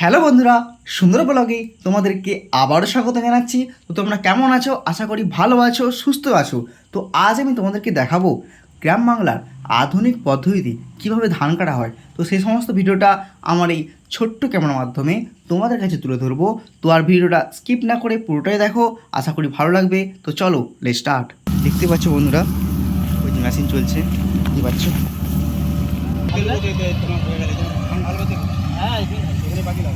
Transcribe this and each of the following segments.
Hello বন্ধুরা, সুন্দর ব্লগে তোমাদেরকে আবারও স্বাগত জানাচ্ছি। তো তোমরা কেমন আছো? আশা করি ভালো আছো, সুস্থ আছো। তো আজ আমি তোমাদেরকে দেখাবো গ্রাম বাংলার আধুনিক পদ্ধতিতে কীভাবে ধান কাটা হয়। তো সেই সমস্ত ভিডিওটা আমার এই ছোট্ট ক্যামেরার মাধ্যমে তোমাদের কাছে তুলে ধরবো। তো আর ভিডিওটা স্কিপ না করে পুরোটাই দেখো, আশা করি ভালো লাগবে। তো চলো লে স্টার্ট দেখতে পাচ্ছ বন্ধুরা, ওই যে মেশিন চলছে, দেখতে পাচ্ছ? জমি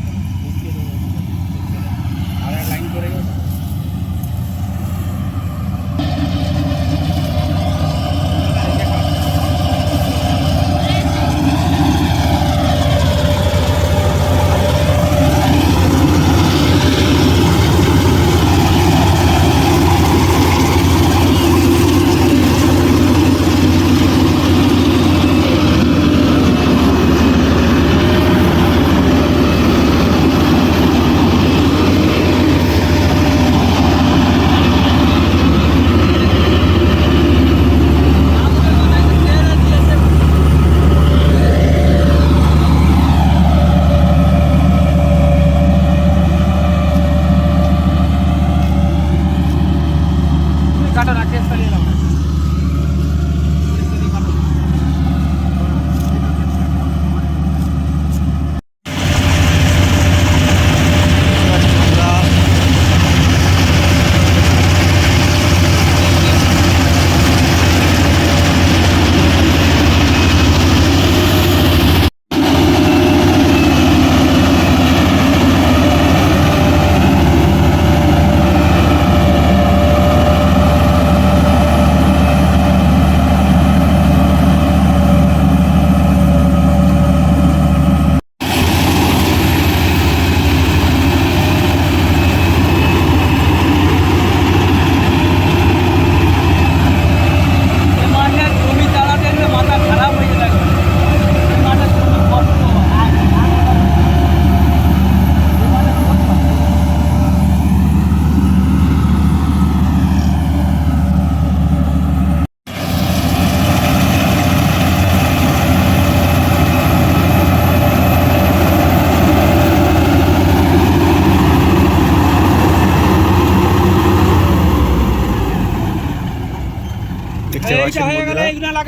দেখতে পাচ্ছেন বন্ধুরা।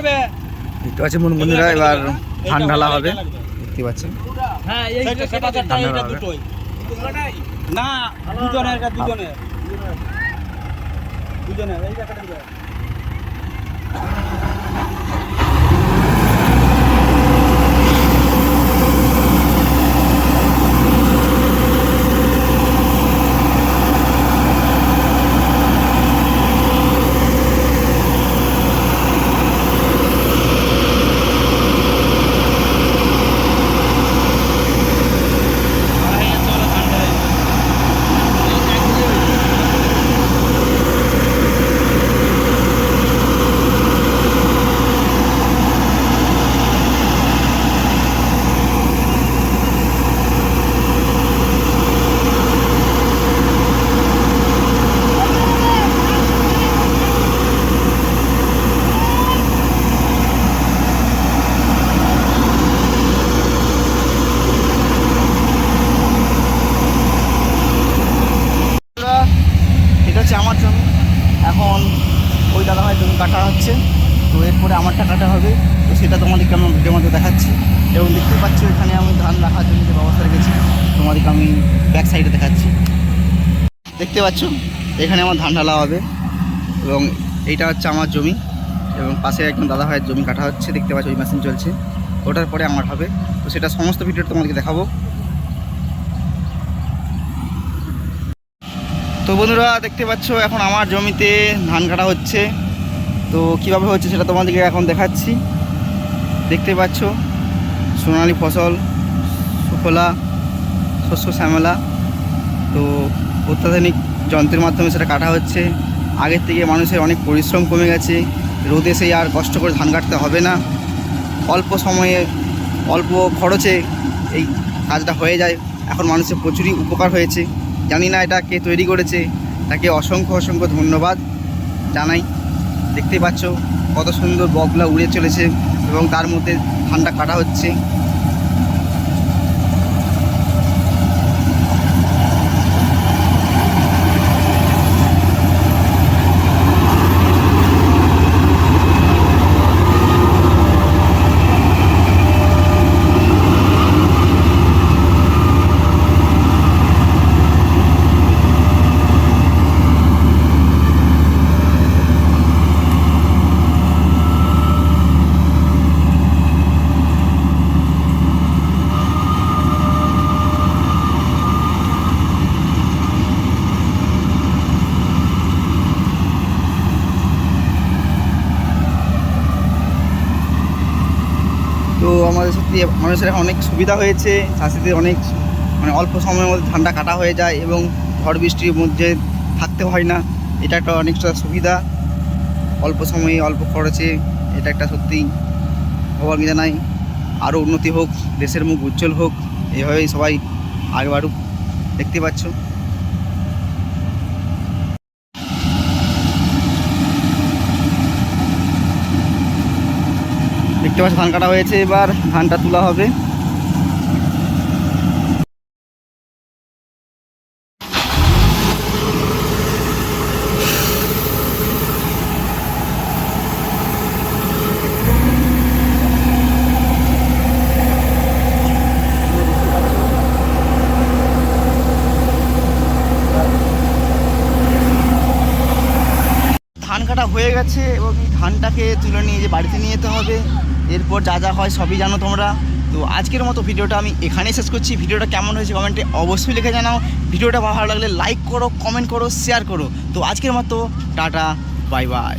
দেখতে পাচ্ছেন বন্ধুরা এবার ধান ঢালা হবে। দেখতে পাচ্ছেন। হ্যাঁ এই না দুজনের দুজনের। দুজনের এইটা কেটে দিবে বন্ধুরা, এটা হচ্ছে আমার জমি এখন ওই দাদা ভাই জমি কাটা হচ্ছে। তো এরপরে আমারটা কাটা হবে। তো সেটা তোমাদেরকে আমি ভিডিওর মধ্যে দেখাচ্ছি। এবং দেখতে পাচ্ছ, এখানে আমি ধান রাখার জন্য যে ব্যবস্থা রেখেছি, তোমাদেরকে আমি ব্যাক সাইডে দেখাচ্ছি। দেখতে পাচ্ছ, এখানে আমার ধান ঢালা হবে। এবং এইটা হচ্ছে আমার জমি। এবং পাশে একজন দাদা ভাইয়ের জমি কাটা হচ্ছে। দেখতে পাচ্ছ, ওই মেশিন চলছে। ওটার পরে আমার হবে। তো সেটা সমস্ত ভিডিও তোমাদেরকে দেখাবো। তো বন্ধুরা, দেখতে পাচ্ছ, এখন আমার জমিতে ধান কাটা হচ্ছে। তো কীভাবে হচ্ছে সেটা তোমাদেরকে এখন দেখাচ্ছি। দেখতে পাচ্ছ, সোনালি ফসল, সুফলা, শস্য শ্যামলা। তো অত্যাধুনিক যন্ত্রের মাধ্যমে সেটা কাটা হচ্ছে। আগের থেকে মানুষের অনেক পরিশ্রম কমে গেছে। রোদে সেই আর কষ্ট করে ধান কাটতে হবে না। অল্প সময়ে, অল্প খরচে এই কাজটা হয়ে যায়। এখন মানুষের প্রচুরই উপকার হয়েছে। জানি না এটা কে তৈরি করেছে। তাকে অসংখ্য অসংখ্য ধন্যবাদ জানাই। দেখতেই পাচ্ছ কত সুন্দর বকগুলা উড়ে চলেছে এবং তার মধ্যে ধানটা কাটা হচ্ছে। চাষিতে মানুষের এখন অনেক সুবিধা হয়েছে, চাষিদের অনেক মানে অল্প সময়ের মধ্যে ধানটা কাটা হয়ে যায় এবং ঝড় বৃষ্টির মধ্যে থাকতে হয় না। এটা একটা অনেকটা সুবিধা। অল্প সময়ে অল্প খরচে এটা একটা সত্যিই ভগবানকে জানাই। আরও উন্নতি হোক, দেশের মুখ উজ্জ্বল হোক এইভাবেই সবাই আগে বাড়ুক দেখতে পাচ্ছ। দেখতে পাচ্ছ, ধান কাটা হয়েছে এবার, ধানটা তোলা হবে। ধান কাটা হয়ে গেছে, এবং ধানটাকে তুলে নিয়ে যে বাড়িতে নিয়ে যেতে হবে। এরপর যা যা হয় সবই জানো তোমরা। তো আজকের মতো ভিডিওটা আমি এখানেই শেষ করছি। ভিডিওটা কেমন হয়েছে কমেন্টে অবশ্যই লিখে জানাও। ভিডিওটা ভালো লাগলে লাইক করো কমেন্ট করো শেয়ার করো। তো আজকের মতো, টাটা বাই বাই